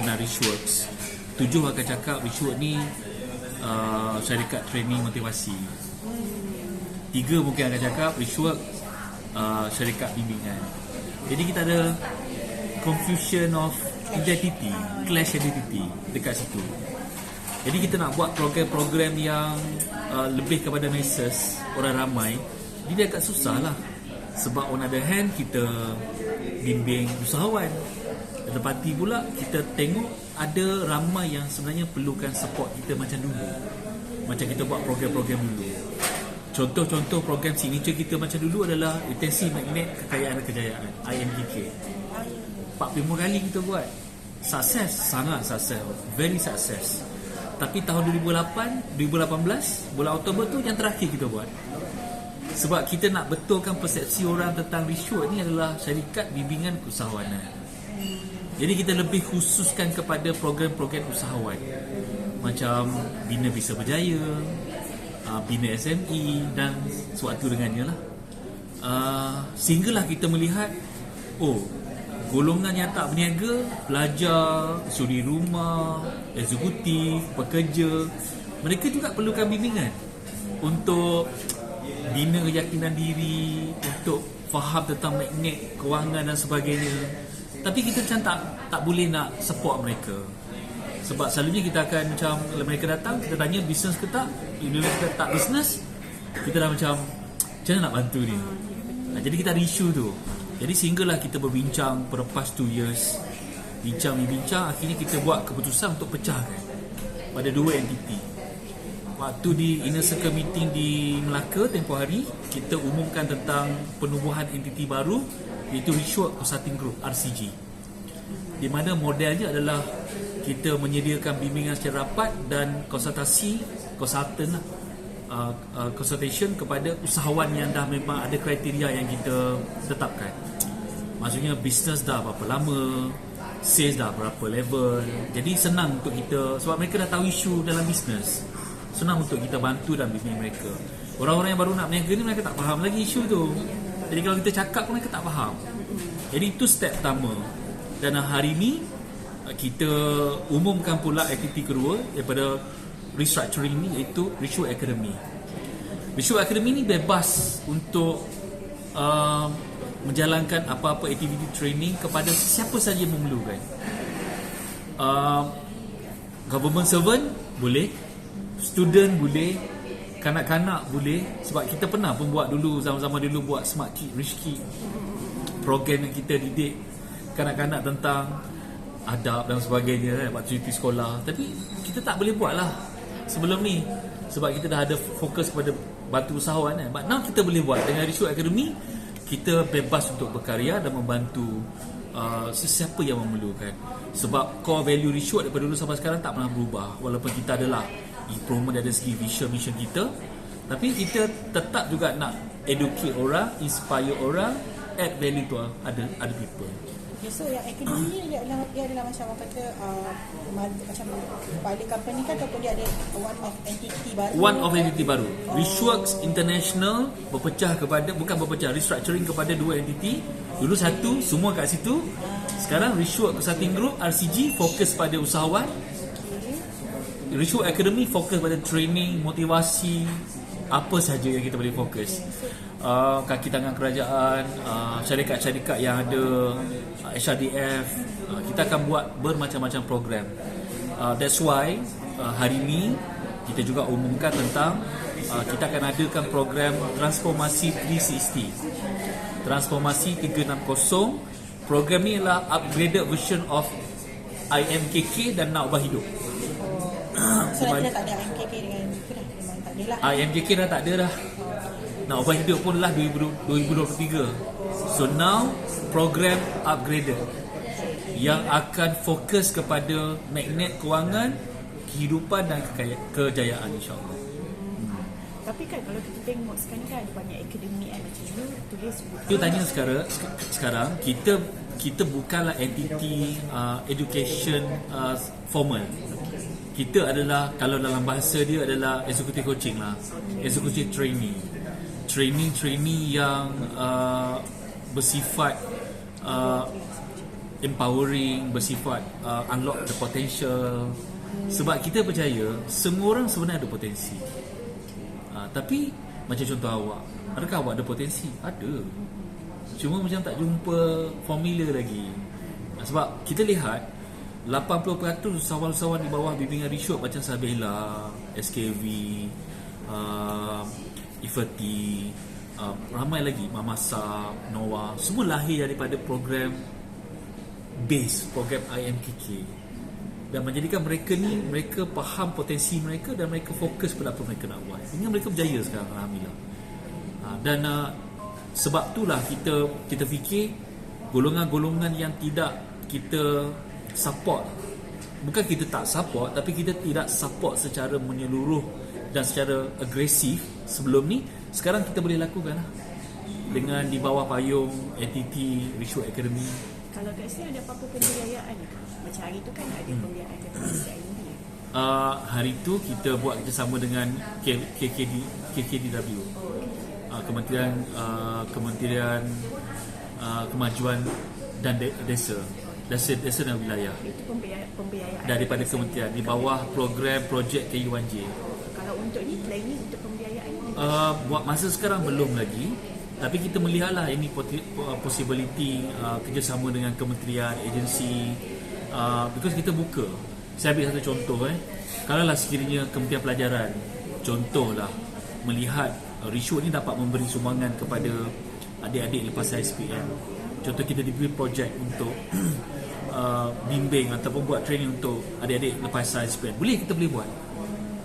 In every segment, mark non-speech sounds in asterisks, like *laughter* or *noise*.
kenal Richworks tujuh akan cakap Richworks ni uh, syarikat training motivasi. Tiga mungkin akan cakap Richworks uh, syarikat bimbingan. Jadi kita ada confusion of identity clash identity dekat situ. Jadi kita nak buat program-program yang uh, lebih kepada masses orang ramai jadi agak susah lah sebab on other hand kita bimbing usahawan Tetapi pula kita tengok ada ramai yang sebenarnya perlukan support kita macam dulu. Macam kita buat program-program dulu. Contoh-contoh program signature kita macam dulu adalah retensi magnet kekayaan dan kejayaan IMGK 45 kali kita buat. Sukses sangat sukses. Very success tapi tahun 2008 2018 bulan Oktober tu yang terakhir kita buat. Sebab kita nak betulkan persepsi orang tentang Rishwood ni adalah syarikat bimbingan usahawanan jadi kita lebih khususkan kepada program-program usahawan. Macam Bina Bisa Berjaya uh, Bina SME dan suatu dengannya lah. Uh, sehinggalah kita melihat oh golongan yang tak berniaga pelajar, suri rumah eksekutif, pekerja mereka juga perlukan bimbingan untuk bina keyakinan diri untuk faham tentang magnet kewangan dan sebagainya tapi kita macam tak tak boleh nak support mereka. Sebab selalunya kita akan macam kalau mereka datang kita tanya bisnes ke tak mereka tak bisnes kita dah macam macam mana nak bantu ni nah, jadi kita ada isu tu. Jadi sehinggalah kita berbincang lepas 2 years. Bincang bincang akhirnya kita buat keputusan untuk pecahkan pada dua entiti. Waktu di inner circle meeting di Melaka tempoh hari kita umumkan tentang penubuhan entiti baru iaitu Rishwork Consulting Group RCG di mana modelnya adalah kita menyediakan bimbingan secara rapat dan konsultasi konsultan lah, uh, uh, consultation kepada usahawan yang dah memang ada kriteria yang kita tetapkan. Maksudnya bisnes dah berapa lama sales dah berapa level. Jadi senang untuk kita sebab mereka dah tahu isu dalam bisnes senang untuk kita bantu dan bimbing mereka. Orang-orang yang baru nak berniaga ni mereka tak faham lagi isu tu jadi kalau kita cakap pun mereka tak faham. Jadi itu step pertama. Dan hari ini kita umumkan pula aktiviti kedua daripada restructuring ni iaitu Rishu Academy. Rishu Academy ni bebas untuk uh, menjalankan apa-apa aktiviti training kepada siapa saja yang memerlukan. Uh, government servant boleh student boleh kanak-kanak boleh sebab kita pernah pun buat dulu zaman-zaman dulu buat smart kid rich kid program yang kita didik kanak-kanak tentang adab dan sebagainya kan waktu cuti sekolah. Tapi kita tak boleh buat lah sebelum ni sebab kita dah ada fokus kepada bantu usahawan kan but now kita boleh buat. Dengan Rishu Academy kita bebas untuk berkarya dan membantu uh, sesiapa yang memerlukan. Sebab core value Rishu daripada dulu sampai sekarang tak pernah berubah walaupun kita adalah improvement dari segi vision mission kita. Tapi kita tetap juga nak educate orang inspire orang add value to other other people. Okay, so yang akademi ni dia adalah, dia adalah macam orang kata uh, macam kepala company kan ataupun dia ada one of entity baru. One of entity baru. Oh. Rishworks International berpecah kepada bukan berpecah restructuring kepada dua entity dulu satu semua kat situ. Sekarang Rishworks Consulting Group RCG fokus pada usahawan Rishu Academy fokus pada training, motivasi apa sahaja yang kita boleh fokus. Uh, kaki tangan kerajaan uh, syarikat-syarikat yang ada uh, HRDF uh, kita akan buat bermacam-macam program. Uh, that's why uh, hari ini kita juga umumkan tentang uh, kita akan adakan program transformasi 360 transformasi 360 program ni adalah upgraded version of IMKK dan Nak Ubah Hidup so dah tak ada MKK dengan itu dah memang tak ada lah Ah, MJK dah tak ada dah. Nak ubah hidup pun lah 2023. So now program upgraded yang akan fokus kepada magnet kewangan, kehidupan dan kekaya- kejayaan insyaAllah. tapi kan kalau kita tengok sekarang kan ada banyak akademi kan macam dulu tulis tanya sekarang sekarang kita kita bukanlah entiti uh, education uh, formal. Kita adalah kalau dalam bahasa dia adalah executive coaching lah. Executive trainee. Trainee trainee yang uh, bersifat uh, empowering bersifat uh, unlock the potential. Sebab kita percaya semua orang sebenarnya ada potensi. Uh, tapi macam contoh awak adakah awak ada potensi? Ada. Cuma macam tak jumpa formula lagi. Sebab kita lihat 80% usahawan-usahawan di bawah bimbingan Rishot macam Sabela, SKV, uh, Ifati, uh, ramai lagi Mamasa, Noah, semua lahir daripada program base, program IMKK dan menjadikan mereka ni mereka faham potensi mereka dan mereka fokus pada apa mereka nak buat. Sehingga mereka berjaya sekarang alhamdulillah. Uh, dan uh, sebab itulah kita kita fikir golongan-golongan yang tidak kita support. Bukan kita tak support tapi kita tidak support secara menyeluruh dan secara agresif sebelum ni. Sekarang kita boleh lakukan lah. Dengan di bawah payung ATT Rishwa Academy. Kalau kat sini ada apa-apa pembiayaan ke? Macam hari tu kan ada pembiayaan daripada CIMB. uh, hari tu kita buat kerjasama dengan KKD, KKDW uh, Kementerian uh, Kementerian uh, Kemajuan dan De- Desa Desa, Desa dan Wilayah Itu pembiayaan, pembiayaan daripada kementerian di bawah program projek KU1J. Kalau untuk ni, planning untuk pembiayaan. Uh, buat masa sekarang belum lagi tapi kita melihatlah ini uh, possibility uh, kerjasama dengan kementerian, agensi uh, because kita buka. Saya ambil satu contoh eh. Kalau lah sekiranya Kementerian Pelajaran contohlah melihat uh, Rishwood ni dapat memberi sumbangan kepada adik-adik lepas SPM. Contoh kita diberi projek untuk uh, bimbing ataupun buat training untuk adik-adik lepas SPM. Boleh kita boleh buat.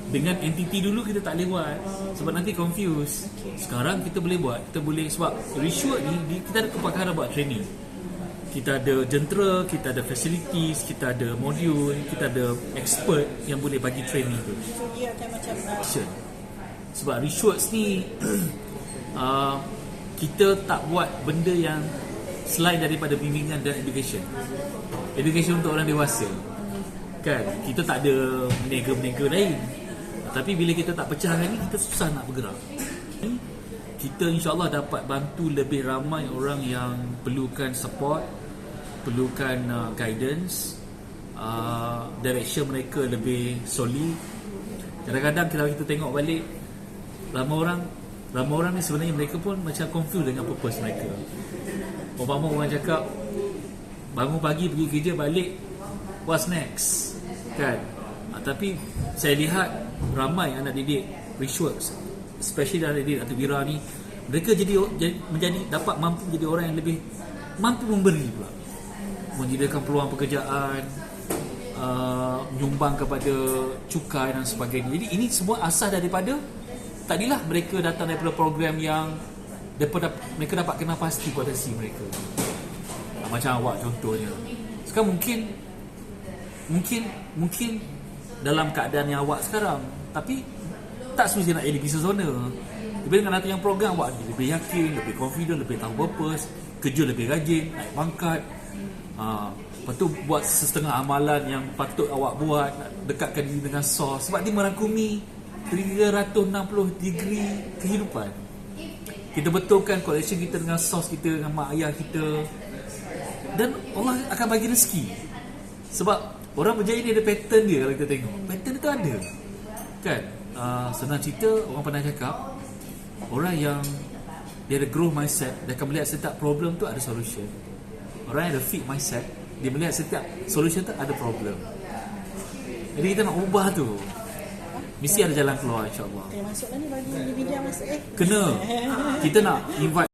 Dengan entiti dulu kita tak boleh buat sebab nanti confuse sekarang kita boleh buat kita boleh sebab Rishwood ni kita ada kepakaran buat training. Kita ada jentera kita ada facilities kita ada modul kita ada expert yang boleh bagi training tu. So dia akan macam uh, action sebab Rishwords ni *clears throat* uh, kita tak buat benda yang selain daripada bimbingan dan education. Education untuk orang dewasa. Kan kita tak ada menega-menega lain. Tapi bila kita tak pecahkan ni kita susah nak bergerak. Kita insyaAllah dapat bantu lebih ramai orang yang perlukan support perlukan uh, guidance uh, direction mereka lebih solid. Kadang-kadang kalau kita tengok balik ramai orang ramai orang ni sebenarnya mereka pun macam confused dengan purpose mereka. Umpama orang cakap bangun pagi pergi kerja balik. What's next? Kan? Ha, tapi saya lihat ramai anak didik Richworks especially anak didik Datuk Bira ni mereka jadi, jadi menjadi dapat mampu jadi orang yang lebih mampu memberi pula. Menyediakan peluang pekerjaan uh, menyumbang kepada cukai dan sebagainya. Jadi ini semua asas daripada tadilah mereka datang daripada program yang daripada mereka dapat kenal pasti potensi mereka. Ah, macam awak contohnya. Sekarang mungkin mungkin mungkin dalam keadaan yang awak sekarang tapi tak semestinya nak jadi business owner tapi dengan datang yang program awak lebih yakin lebih confident lebih tahu purpose kerja lebih rajin naik pangkat. Ha, lepas tu buat setengah amalan yang patut awak buat dekatkan diri dengan source. Sebab dia merangkumi 360 degree kehidupan. Kita betulkan connection kita dengan source kita dengan mak ayah kita. Dan Allah akan bagi rezeki. Sebab orang berjaya ni ada pattern dia kalau kita tengok. Pattern itu ada. Kan? Uh, senang cerita orang pernah cakap orang yang dia ada growth mindset dia akan melihat setiap problem tu ada solution. Orang yang ada fit mindset dia melihat setiap solution tu ada problem. Jadi kita nak ubah tu mesti ada jalan keluar insyaAllah. Kena masuk lah ni bagi Nvidia masuk eh. Kena. *laughs* Kita nak invite